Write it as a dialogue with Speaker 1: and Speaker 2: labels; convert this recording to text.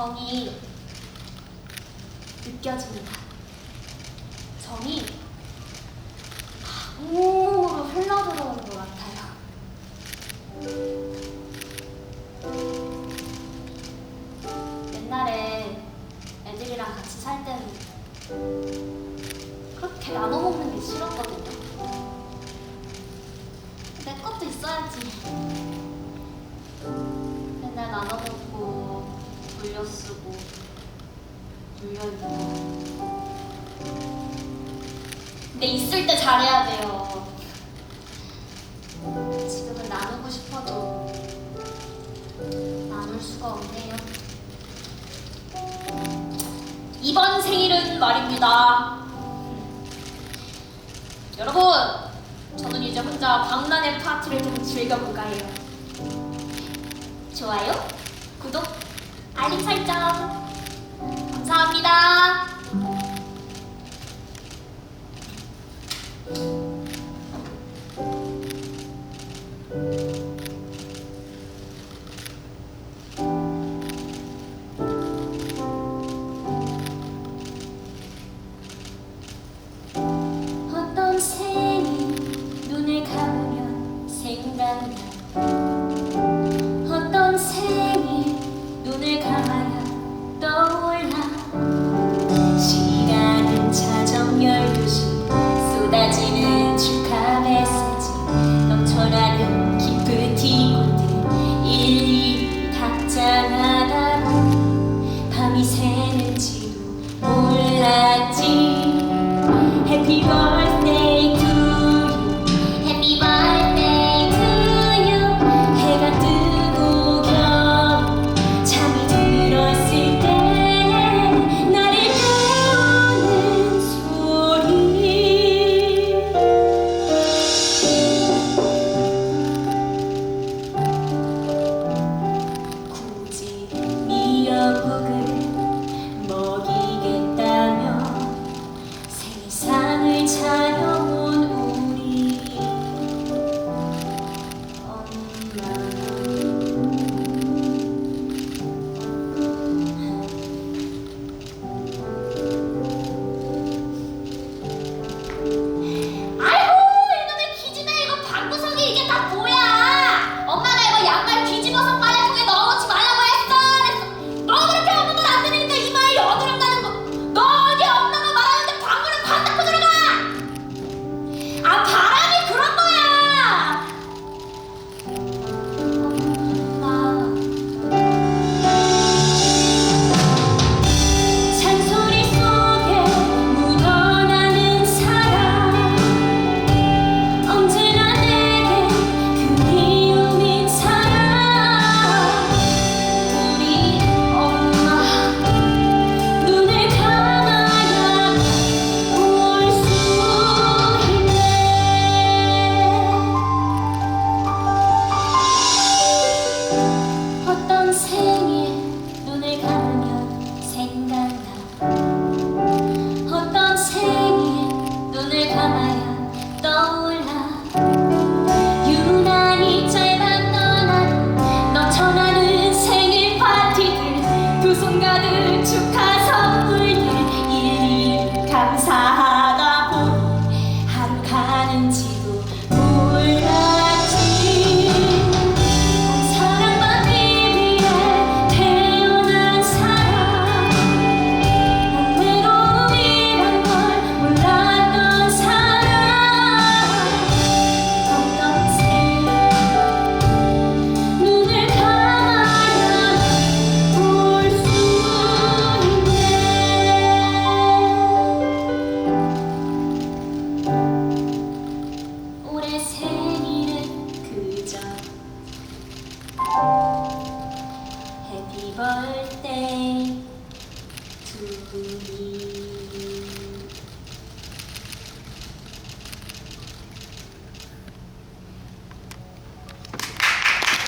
Speaker 1: 정이 느껴집니다. 정이 온몸으로 흘러들어오는 것 같아요. 옛날에 애들이랑 같이 살 때는 그렇게 나눠 먹는 게 싫었거든요. 내 것도 있어야지. 맨날 나눠 먹고. 돌려쓰고 돌려입고 근데 있을 때 잘해야 돼요. 지금은 나누고 싶어도 나눌 수가 없네요. 이번 생일은 말입니다. 여러분 저는 이제 혼자 박란의 파티를 좀 즐겨볼까 해요. 좋아요? 구독? 알림 설정. 감사합니다. 음.